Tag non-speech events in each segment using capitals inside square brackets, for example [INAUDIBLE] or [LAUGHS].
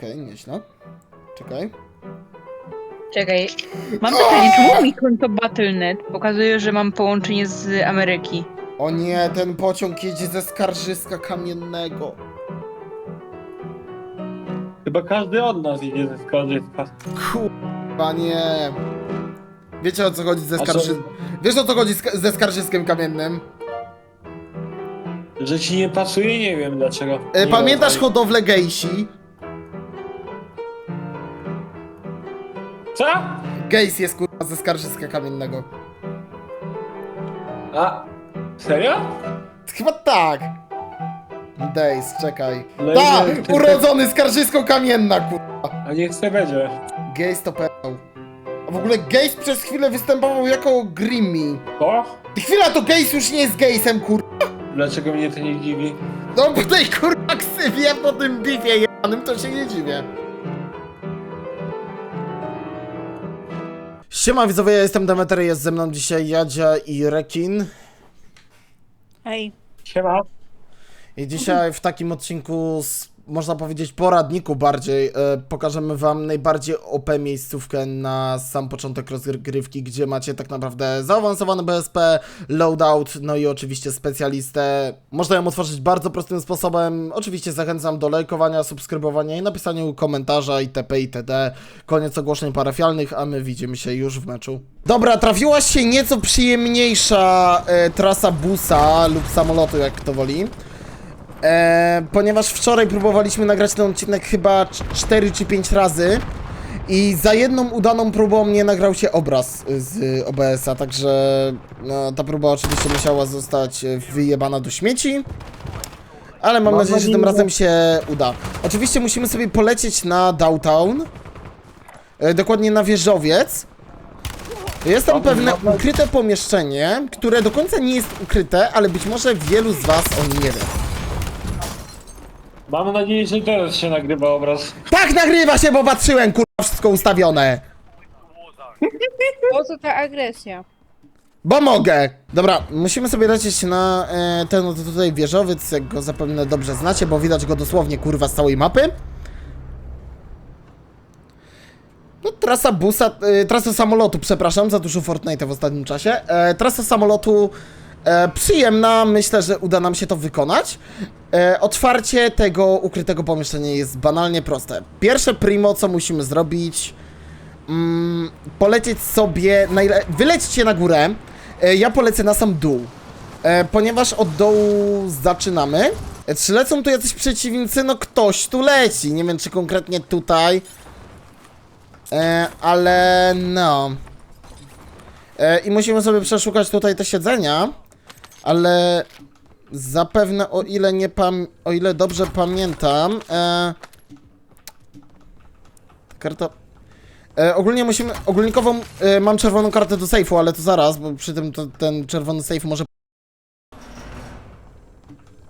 Okej, nieźle. Czekaj. Czekaj, mam pytanie, czemu mi konto Battle.net pokazuje, że mam połączenie z Ameryki? O nie, ten pociąg jedzie ze skarżyska kamiennego. Chyba każdy od nas idzie ze skarżyska. Kurwa nie. Wiecie o co chodzi ze A co? skarżyskiem? Wiesz o co chodzi z- ze skarżyskiem kamiennym? Że ci nie pasuje, nie wiem dlaczego. E, Nie pamiętasz hodowlę gejsi? Co? Gejs jest kurwa ze skarżyska kamiennego. A? Serio? Chyba tak. Days, czekaj. No i Tak, urodzony skarżysko kamienna, kurwa. A niech se będzie. Gejs to pełł. A w ogóle Gejs przez chwilę występował jako Grimmy. O? Chwila, to Gejs już nie jest Gejsem, kurwa. Dlaczego mnie to nie dziwi? No po tej kurwa ksywie, po tym bifie jebanym, to się nie dziwię. Siema widzowie, ja jestem Demeter, jest ze mną dzisiaj Jadzia i Rekin. Hej. Siema. I dzisiaj w takim odcinku, z, można powiedzieć poradniku bardziej, e, pokażemy wam najbardziej OP miejscówkę na sam początek rozgrywki, gdzie macie tak naprawdę zaawansowany BSP, loadout, no i oczywiście specjalistę. Można ją otworzyć bardzo prostym sposobem. Oczywiście zachęcam do lajkowania, subskrybowania i napisania komentarza itp. itd. Koniec ogłoszeń parafialnych, a my widzimy się już w meczu. Dobra, trafiła się nieco przyjemniejsza e, trasa busa lub samolotu, jak kto woli. E, ponieważ wczoraj próbowaliśmy nagrać ten odcinek chyba 4 czy 5 razy i za jedną udaną próbą nie nagrał się obraz z OBS-a, także no, ta próba oczywiście musiała zostać wyjebana do śmieci. Ale mam Mam nadzieję, że tym razem się uda. Oczywiście musimy sobie polecieć na downtown, e, dokładnie na wieżowiec. Jest tam pewne ukryte pomieszczenie, które do końca nie jest ukryte, ale być może wielu z was o nim nie wie. Mam nadzieję, że teraz się nagrywa obraz. Tak nagrywa się, bo patrzyłem, kurwa, wszystko ustawione. Po co ta agresja? Bo mogę. Dobra, musimy sobie lecieć na e, ten oto tutaj wieżowiec, jak go zapewne dobrze znacie, bo widać go dosłownie, kurwa, z całej mapy. No, trasa busa, e, trasa samolotu, przepraszam, za dużo Fortnite'a w ostatnim czasie. E, trasa samolotu e, przyjemna, myślę, że uda nam się to wykonać. E, otwarcie tego ukrytego pomieszczenia jest banalnie proste. Pierwsze primo, co musimy zrobić, mm, polecieć sobie, wylećcie na górę, e, ja polecę na sam dół, e, ponieważ od dołu zaczynamy. E, Czy lecą tu jacyś przeciwnicy? No ktoś tu leci, nie wiem czy konkretnie tutaj, e, ale no. E, I musimy sobie przeszukać tutaj te siedzenia, ale zapewne o ile nie pam, o ile dobrze pamiętam, e, karta E, ogólnie musimy, ogólnikową, e, mam czerwoną kartę do sejfu, ale to zaraz, bo przy tym to, ten czerwony sejf może...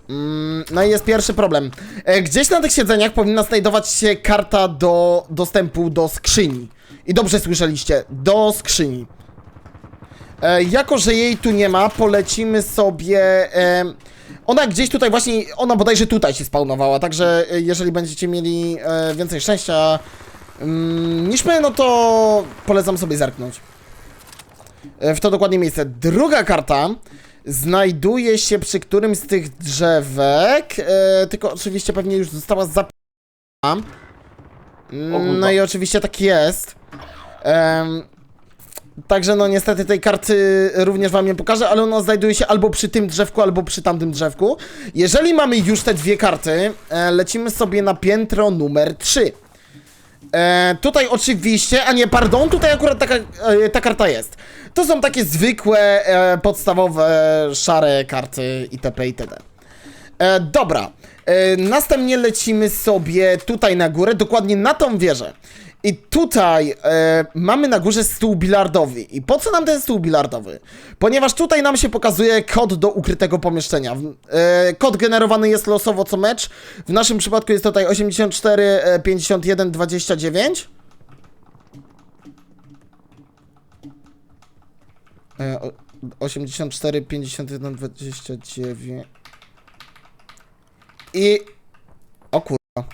Mm, no i jest pierwszy problem. E, gdzieś na tych siedzeniach powinna znajdować się karta do dostępu do skrzyni. I dobrze słyszeliście, do skrzyni. E, jako, że jej tu nie ma, polecimy sobie... E, ona gdzieś tutaj właśnie, ona bodajże tutaj się spawnowała, także e, jeżeli będziecie mieli e, więcej szczęścia mm, niż my, no to polecam sobie zerknąć. E, w to dokładnie miejsce. Druga karta znajduje się przy którymś z tych drzewek, e, tylko oczywiście pewnie już została zapisana. No i oczywiście tak jest. Em, Także no niestety tej karty również wam nie pokażę, ale ona znajduje się albo przy tym drzewku, albo przy tamtym drzewku. Jeżeli mamy już te dwie karty, e, lecimy sobie na piętro numer 3. E, tutaj oczywiście, a nie, pardon, tutaj akurat taka, e, ta karta jest. To są takie zwykłe, e, podstawowe, szare karty itp. itd. E, dobra, e, następnie lecimy sobie tutaj na górę, dokładnie na tą wieżę. I tutaj e, mamy na górze stół bilardowy. I po co nam ten stół bilardowy? Ponieważ tutaj nam się pokazuje kod do ukrytego pomieszczenia. E, kod generowany jest losowo co mecz. W naszym przypadku jest tutaj 84 e, 51 29. E, o- 84 51 29. I... O kurwa.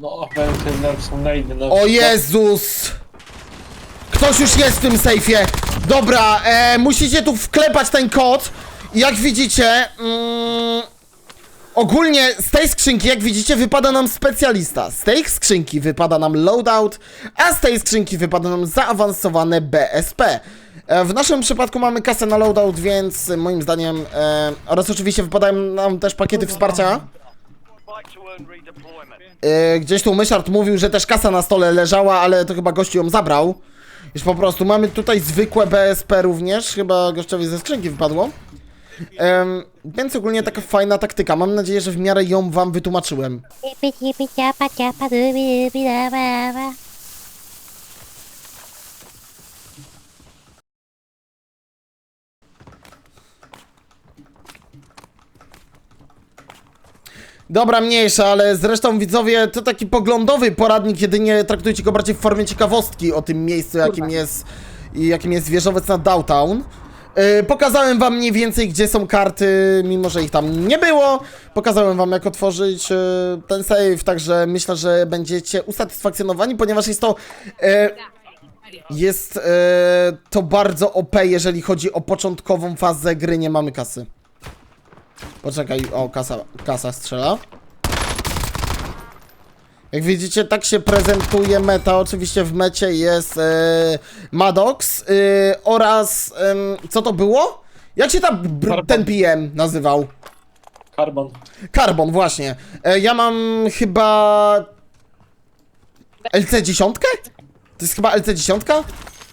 No, ten są najdy O Jezus! Ktoś już jest w tym sejfie. Dobra, e, musicie tu wklepać ten kod. Jak widzicie, mm, ogólnie z tej skrzynki, jak widzicie, wypada nam specjalista. Z tej skrzynki wypada nam loadout, a z tej skrzynki wypada nam zaawansowane BSP. E, w naszym przypadku mamy kasę na loadout, więc moim zdaniem, e, oraz oczywiście wypadają nam też pakiety wsparcia. E, gdzieś tu Myszard mówił, że też kasa na stole leżała, ale to chyba gościu ją zabrał. Już po prostu mamy tutaj zwykłe BSP również, chyba gościowi ze skrzynki wypadło. Więc ogólnie taka fajna taktyka. Mam nadzieję, że w miarę ją wam wytłumaczyłem. Dobra, mniejsza, ale zresztą widzowie, to taki poglądowy poradnik, jedynie traktujcie go bardziej w formie ciekawostki o tym miejscu, jakim jest, i jakim jest wieżowiec na Downtown. Yy, pokazałem wam mniej więcej, gdzie są karty, mimo że ich tam nie było. Pokazałem wam, jak otworzyć yy, ten save, także myślę, że będziecie usatysfakcjonowani, ponieważ jest to... Yy, jest yy, to bardzo OP, jeżeli chodzi o początkową fazę gry, nie mamy kasy. Poczekaj, o, kasa, kasa strzela. Jak widzicie, tak się prezentuje meta. Oczywiście w mecie jest e, Maddox e, oraz em, co to było? Jak się Carbon. ten PM nazywał? Carbon. Carbon, właśnie. E, ja mam chyba LC10? To jest chyba LC10?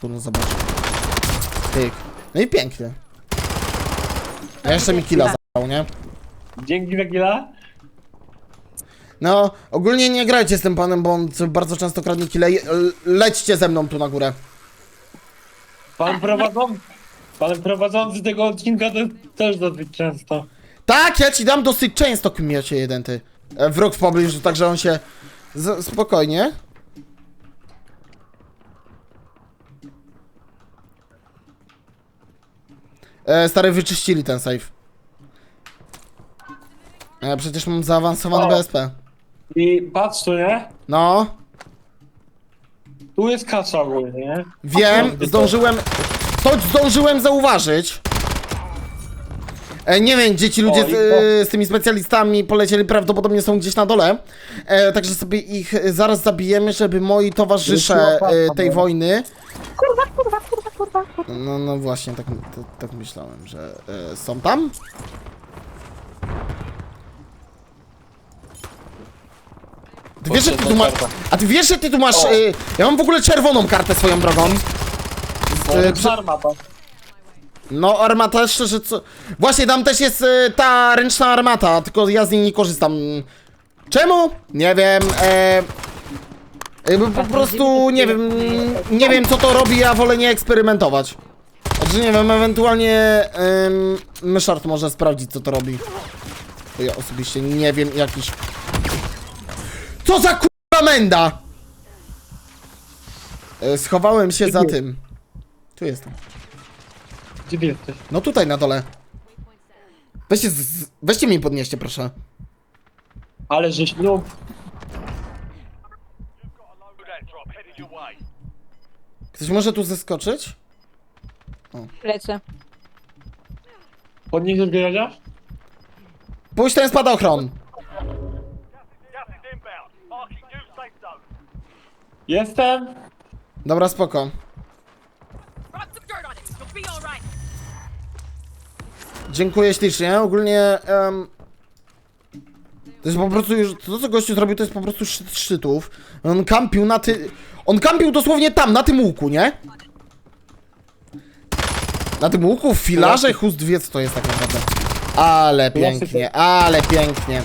Kurno, zobacz. Tyk. No i pięknie. A jeszcze mi killa zabrał, nie? Dzięki Wegila. No, ogólnie nie grajcie z tym panem, bo on bardzo często kradnie kile. Le- Lećcie ze mną tu na górę. Pan prowadzący, pan prowadzący tego odcinka to też dosyć często. Tak, ja ci dam dosyć często kmiecie jeden ty. E, Wróg w pobliżu, także on się... Z spokojnie. E, stary, wyczyścili ten save. E, przecież mam zaawansowany O. BSP. I patrz tu, nie? No, Tu jest kasa ogólnie, nie? Wiem, zdążyłem. To zdążyłem zauważyć. E, nie wiem, gdzie ci ludzie z, i e, z tymi specjalistami polecieli, prawdopodobnie są gdzieś na dole. E, także sobie ich e, zaraz zabijemy, żeby moi towarzysze e, tej wojny. No, no właśnie, tak, to, tak myślałem, że e, są tam. Ty wiesz, że ty tu masz. A ty wiesz, że ty tu masz. O. E, ja mam w ogóle czerwoną kartę swoją drogą. Jest prze- armata. no, armata, szczerze, co... Właśnie, tam też jest e, ta ręczna armata, tylko ja z niej nie korzystam. Czemu? Nie wiem, e... e, Po prostu, nie wiem, nie wiem co to robi, ja wolę nie eksperymentować. Znaczy, nie wiem, ewentualnie um, Myszart może sprawdzić, co to robi. Ja osobiście nie wiem, jakiś... Co za k***a menda! E, schowałem się za tym. Tu jestem. Gdzie ty jesteś? No tutaj na dole. Weźcie, z, z, weźcie mnie podnieście, proszę. Ale żeś, no, Ktoś może tu zeskoczyć? Lecę. podniesiesz gieradzia? Pójdź ten spadochron. Jestem. Dobra, spoko. Rub some dirt on it. You'll be all right. Dziękuję ślicznie. Ogólnie... em, to jest po prostu już... To, co gościu zrobił, to jest po prostu szczyt szczytów. On kampił na ty... On kampił dosłownie tam, na tym łuku, nie? Na tym łuku, w filarze, chust wie, co to jest tak naprawdę. Ale pięknie, ale pięknie.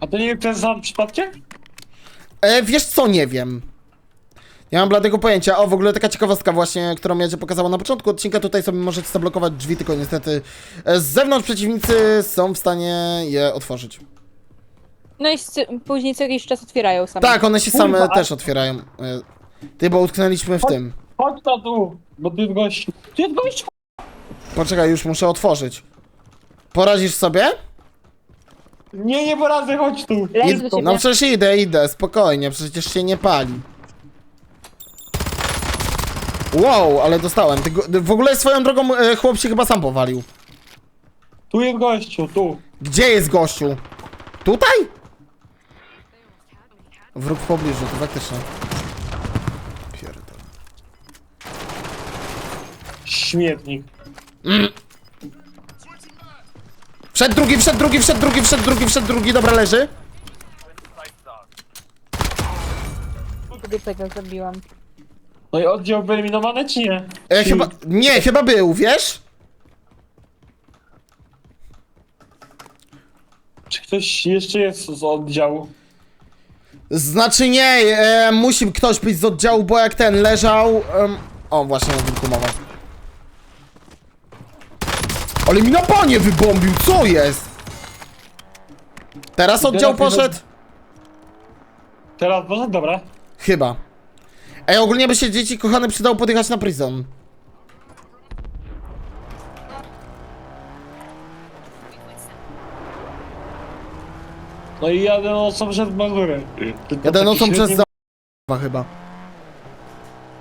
A to nie jest ten sam przypadkiem? E, wiesz co, nie wiem. Nie mam bladego pojęcia. O, w ogóle taka ciekawostka właśnie, którą ja cię pokazała na początku odcinka. Tutaj sobie możecie zablokować drzwi, tylko niestety e, z zewnątrz przeciwnicy są w stanie je otworzyć. No i później co jakiś czas otwierają same. Tak, one się Kurwa, same a- też otwierają. E, Ty, bo utknęliśmy w tym. Chodź na tu, bo ty jest gość. Ty jest gość. Poczekaj, już muszę otworzyć. Poradzisz sobie? Nie, nie poradzę, chodź tu. Do ciebie. no przecież idę, idę, spokojnie, przecież się nie pali. Wow, ale dostałem. Ty go- W ogóle swoją drogą e, chłop się chyba sam powalił. Tu jest gościu, tu. Gdzie jest gościu? Tutaj? Wróg w pobliżu, to faktycznie. Pierdolę. Śmietnik. Wszedł drugi, wszedł drugi, wszedł drugi, wszedł drugi, wszedł drugi, dobra leży. Dupę go zabiłam. No i oddział wyeliminowany, czy nie? E, Czy- chyba, nie, chyba był, wiesz? Czy ktoś jeszcze jest z oddziału? Znaczy nie, e, musi ktoś być z oddziału, bo jak ten leżał... em, o, właśnie o wilku mowa. Ale mi na panie wybombił, co jest? Teraz oddział Teraz poszedł? Teraz, no dobra. Chyba. Ej, ogólnie by się dzieci kochane przydało podjechać na prison. No i jadę nocą przez Mazury. Taki nocą przez za... chyba.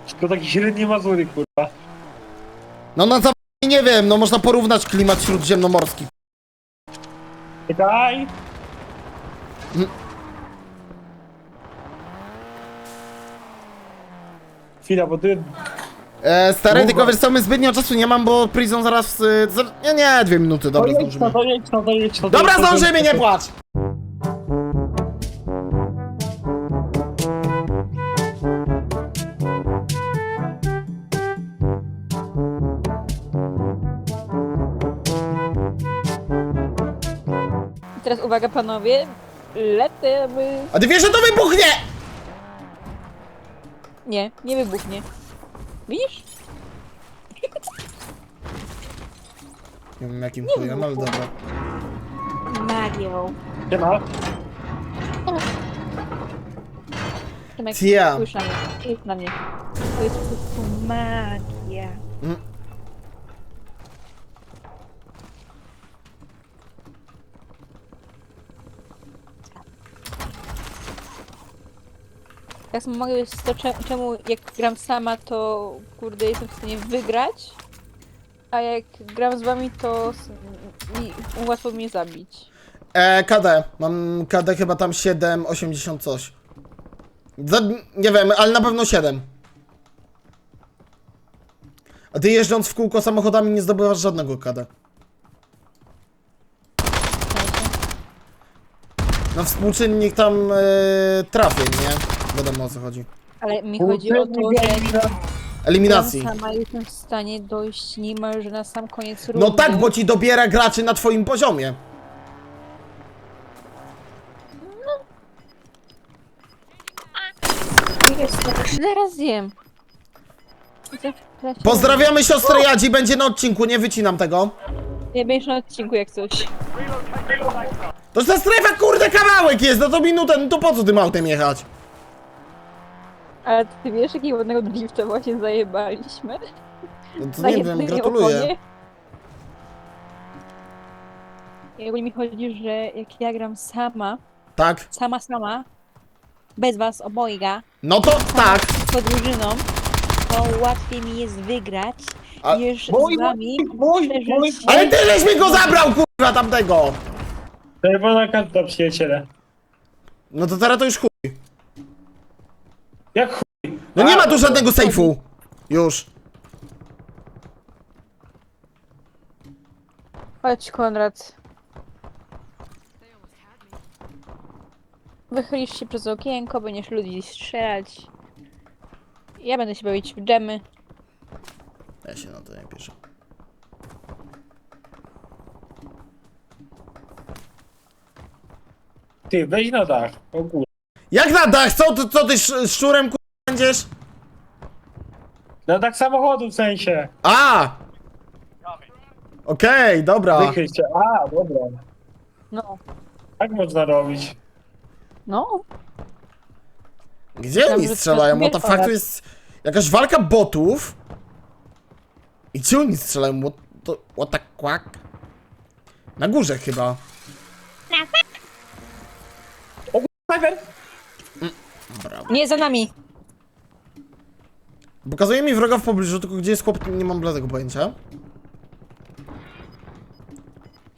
Tylko taki średni Mazury, kurwa. No na za... nie wiem, no można porównać klimat śródziemnomorski. Czekaj! Chwila, bo ty... E, stary, Mów tylko wiesz co, my zbytnio czasu nie mam, bo prison zaraz... Y, za... Nie, nie, dwie minuty, dobra, no zdążymy. no, to jedź no, no, to Dobra, no, zdążymy, nie no. płacz! Uwaga panowie, lecimy. A ty wiesz, że to wybuchnie! Nie, nie wybuchnie. Widzisz? Nie wiem jakim chujem, ale dobra. Magią. Siema. Tomek, Tia. spójrz na mnie. Spójrz na mnie. To jest po prostu magia. Tak samo mogę być to, cze- czemu jak gram sama, to kurde jestem w stanie wygrać, a jak gram z wami, to łatwo mnie zabić. E, KD. Mam KD chyba tam 7, 80 coś. Za, nie wiem, ale na pewno 7. A ty jeżdżąc w kółko samochodami nie zdobywasz żadnego KD. No współczynnik tam e, trafień, nie? Wiadomo o co chodzi. Ale mi chodzi o to, że Eliminacji. ja sama jestem w stanie dojść niemalże na sam koniec rundy. No tak, bo ci dobiera graczy na twoim poziomie. Zaraz zjem. Pozdrawiamy siostrę Jadzi, będzie na odcinku, nie wycinam tego. Nie będziesz na odcinku jak coś. To ta strefa kurde kawałek jest, no to minutę, no to po co tym autem jechać? Ale ty wiesz, jakiego ładnego drifta właśnie zajebaliśmy? No to Na nie wiem, jednej gratuluję. I ogólnie mi chodzi, że jak ja gram sama, Tak? sama, sama, bez was obojga, No to tak. pod drużyną, to łatwiej mi jest wygrać A- niż Mój, z wami mój, mój. Ale ty żeś mi go zabrał, kurwa, tamtego! Czerwona karta, przyjaciele. No to teraz to już chuj. Jak chuj? No nie ma tu żadnego sejfu. Już. Chodź, Konrad. Wychylisz się przez okienko, będziesz ludzi strzelać. Ja będę się bawić w dżemy. Ja się na to nie piszę. Ty, weź na dach. O kur... Jak na dach? Co, ty- co ty sz- szczurem kurwa będziesz? Na dach samochodu w sensie. A! Okej, dobra. Wychyl się. A, dobra. No, Tak można robić. no. Gdzie oni strzelają? Coś fakt wiesz, to jest jakaś walka botów. I gdzie oni strzelają? What, to, what the quack? Na górze chyba. Snajper! Nie, za nami. Pokazuje mi wroga w pobliżu, tylko gdzie jest chłop, nie mam bladego pojęcia.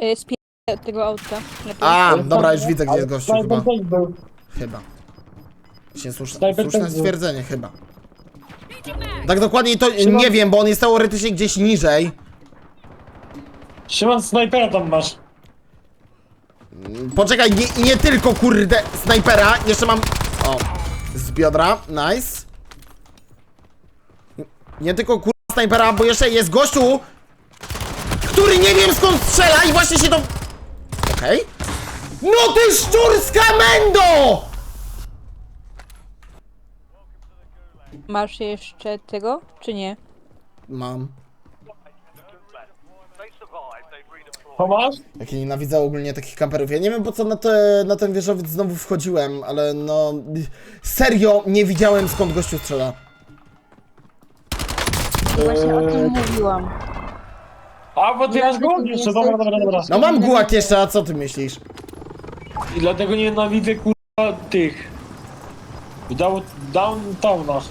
Y, tego auta. Lepiej. A, dobra, już widzę, gdzie jest gościu chyba. Snajper też był. Chyba. Właśnie słuszne, Snajper słuszne też był. stwierdzenie, chyba. Tak dokładnie to nie wiem, bo on jest teoretycznie gdzieś niżej. Szymon, snajpera tam masz. Poczekaj, nie, nie tylko kurde snajpera, jeszcze mam... O, z biodra, nice. Nie tylko kurde snajpera, bo jeszcze jest gościu, który nie wiem skąd strzela i właśnie się to... Okej. No ty szczur z kamendo! Masz jeszcze tego, czy nie? Mam. To masz? Jak ja nienawidzę ogólnie takich kamperów. Ja nie wiem po co na, te, na ten wieżowiec znowu wchodziłem, ale no... Serio, nie widziałem skąd gościu strzela. Właśnie o tym mówiłam. A, bo ty masz go jeszcze, dobra, dobra, dobra. No mam gułak jeszcze, a co ty myślisz? I dlatego nienawidzę kurwa tych. W down, downtownach.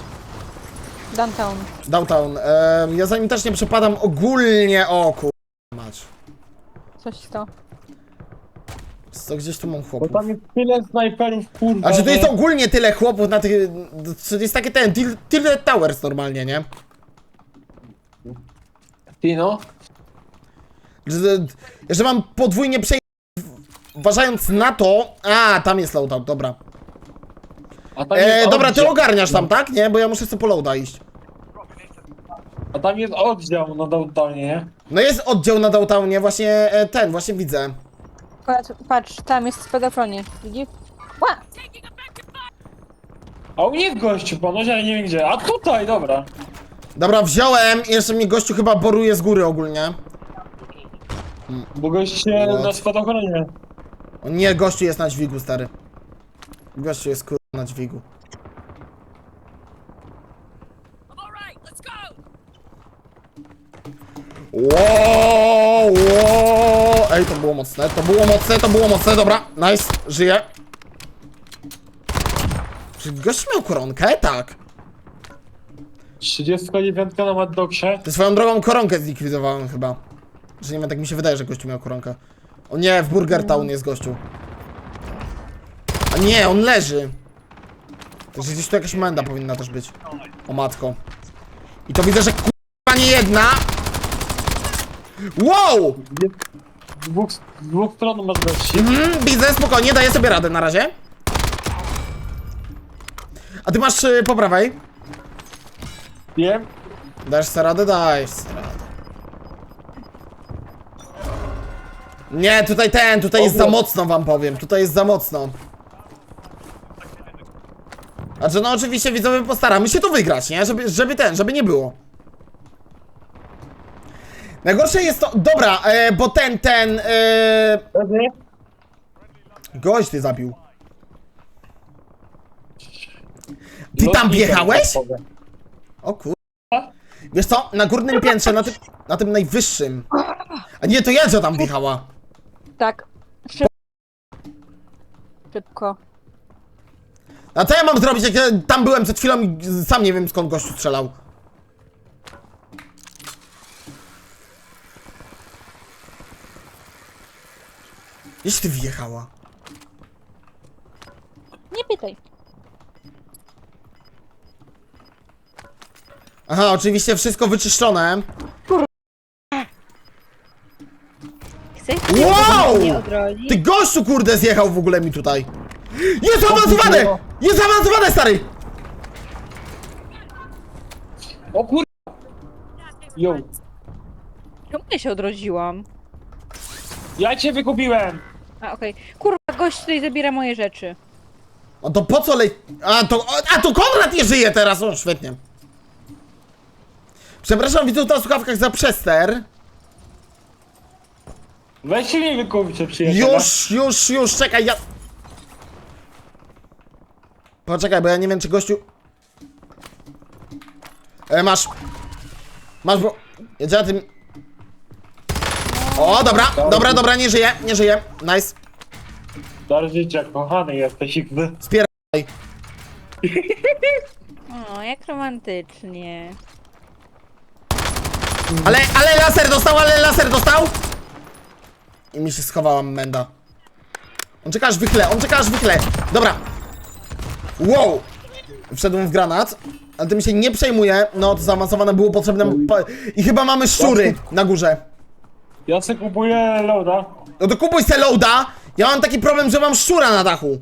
Downtown. Downtown. Em, ja za nim też nie przepadam ogólnie. O kur... Mać. Coś to. Co gdzieś tu mam Bo chłopów. tam jest tyle snajperów kurwa. A czy to jest że- ogólnie tyle chłopów na tych... To jest takie ten, Til- Tilted Towers normalnie, nie? Ty no. Że, że mam podwójnie przej... Uważając na to... A, tam jest loadout, dobra. A tam E, jest dobra, ty ogarniasz tam, tak? Nie? Bo ja muszę sobie po loada iść. A tam jest oddział na downtownie, nie? No jest oddział na downtownie, właśnie e, ten, właśnie widzę. Patrz, patrz, tam jest w pegatronie. Widzisz? Ła! A u mnie w gościu ponoć, ale nie wiem gdzie. A tutaj, dobra. Dobra, wziąłem i jeszcze mnie gościu chyba boruje z góry ogólnie. Bo gość się na spadochronie. O nie, gościu jest na dźwigu, stary. Gościu jest kur... na dźwigu. I'm all right. Let's go. Wow, wow. Ej, to było mocne, to było mocne, to było mocne, dobra, nice, żyję. Czy gościu miał koronkę? Tak. 39 na Mad Dogsie. Ty swoją drogą koronkę zlikwidowałem chyba. Że nie wiem, tak mi się wydaje, że gościu miał koronkę. O nie, w Burger Town jest gościu. A nie, on leży. Także gdzieś tu jakaś menda powinna też być. O matko. I to widzę, że kurwa nie jedna. Wow! Z dwóch, z dwóch stron masz gości. Mhm, widzę, spokojnie, daję sobie radę na razie. A ty masz y, po prawej? Wiem. Dajesz sobie radę? Dajesz sobie radę. Nie, tutaj ten, tutaj jest za mocno wam powiem, tutaj jest za mocno. Znaczy no oczywiście widzowie postaramy się to wygrać, nie? Żeby, żeby ten, żeby nie było. Najgorsze jest to, dobra, e, bo ten, ten, e, Pewnie? gość ty zabił. Ty tam wjechałeś? O kur... Wiesz co, na górnym piętrze, na tym, na tym najwyższym. A nie, to Jadzia tam wjechała. Tak. Szybko. Szybko. A co ja mam zrobić, jak ja tam byłem przed chwilą i sam nie wiem skąd gościu strzelał. Gdzieś ty wjechała? Nie pytaj. Aha, oczywiście wszystko wyczyszczone. Chcesz Wow! odrodzić? Ty gościu kurde zjechał w ogóle mi tutaj. Jest zaawansowany! Jest zaawansowany stary! O kur... Jo. Czemu ja się odrodziłam? Ja cię wykupiłem. A, okej. Kurwa, gość tutaj zabiera moje rzeczy. A to po co lej... A to, a to Konrad nie żyje teraz, o świetnie. Przepraszam widzów na słuchawkach za przester. Weź się mnie wykupić, przyjaciela. Już, już, już, czekaj, ja... Poczekaj, bo ja nie wiem, czy gościu... E, masz... Masz, bo... Jedzie tym... O, dobra, dobra, dobra, nie żyje, nie żyje. Nice. Dar życia, kochany jesteś ich wy. Spieraj. O, jak romantycznie. Ale, ale laser dostał, ale laser dostał! I mi się schowała menda. On czeka aż wychle, on czeka aż wychle. Dobra. Wow! Wszedłem w granat, ale tym się nie przejmuję. No, to zaawansowane było potrzebne. I chyba mamy szczury na górze. Ja se kupuję loada. No to kupuj se loada. Ja mam taki problem, że mam szczura na dachu.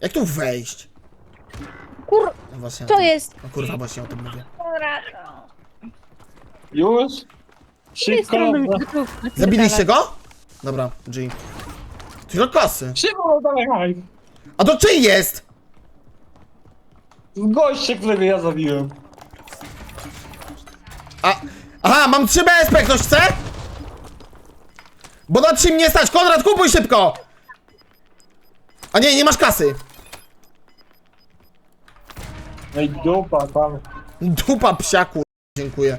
Jak tu wejść? Kur... No właśnie. To tym- jest... No kurwa, właśnie o tym mówię. Już? Szybko. Zabiliście go? Dobra, G. Tyle kasy. Szybko dawaj hajs. A to czyj jest? Z gościa, którego ja zabiłem. A, aha, mam 3 BSP, ktoś chce? Bo na 3 mnie stać, Konrad, kupuj szybko! A nie, nie masz kasy. No i dupa tam. Dupa psiaku, dziękuję.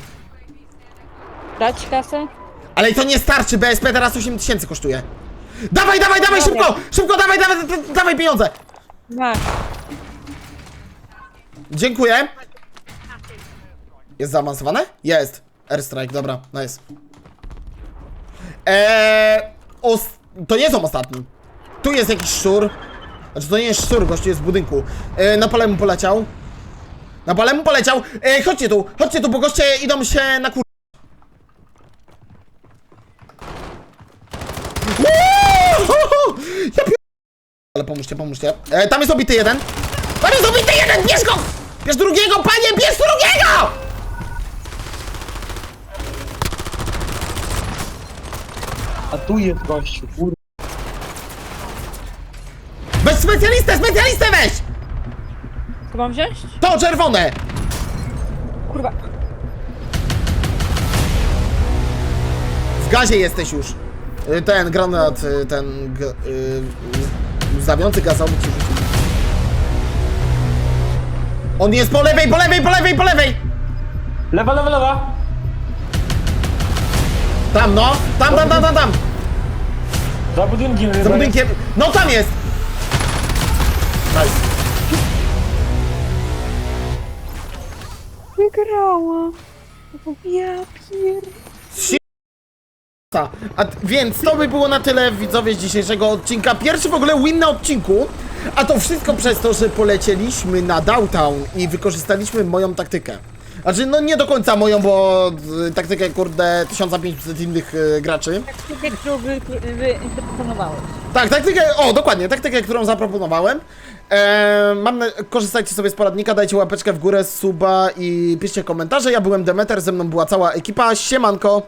Dać kasę? Ale to nie starczy, BSP teraz 8 tysięcy kosztuje. Dawaj, dawaj, dawaj, szybko! Szybko, dawaj, dawaj, da- dawaj pieniądze! Masz. Dziękuję. Jest zaawansowane? Jest. Airstrike, dobra, nice. Eee, os to nie są ostatni. Tu jest jakiś szczur. Znaczy to nie jest szczur, gościu jest w budynku. Eee, na poleciał. Na pole mu poleciał. Eee, chodźcie tu, chodźcie tu, bo goście idą się na kur... [LAUGHS] Ja. Ale pomóżcie, pomóżcie. E, tam jest obity jeden. Tam jest obity jeden! Bierz go! Bierz drugiego, panie! Bierz drugiego! A tu jest gościu, kur... Weź specjalistę, specjalistę weź! To mam wziąć? To czerwone! Kurwa. W gazie jesteś już. Y, Ten granat, y, ten g- y, zawiący gazowy ci rzucił. On jest po lewej, po lewej, po lewej, po lewej! Lewa, lewa, lewa! Tam no, tam, tam, tam, tam, tam! Za budynkiem. Za budynkiem. No tam jest! Nice. Wygrała. Ja pier... Ta. A, t- więc to by było na tyle widzowie z dzisiejszego odcinka. Pierwszy w ogóle win na odcinku. A to wszystko przez to, że polecieliśmy na Downtown i wykorzystaliśmy moją taktykę. Znaczy, no nie do końca moją, bo y, taktykę, kurde, 1500 innych y, graczy. Tak, którą wy, wy zaproponowałeś. Tak, taktykę, o dokładnie, taktykę, którą zaproponowałem. Eee, mam na, korzystajcie sobie z poradnika, dajcie łapeczkę w górę, suba i piszcie komentarze. Ja byłem Demeter, ze mną była cała ekipa. Siemanko!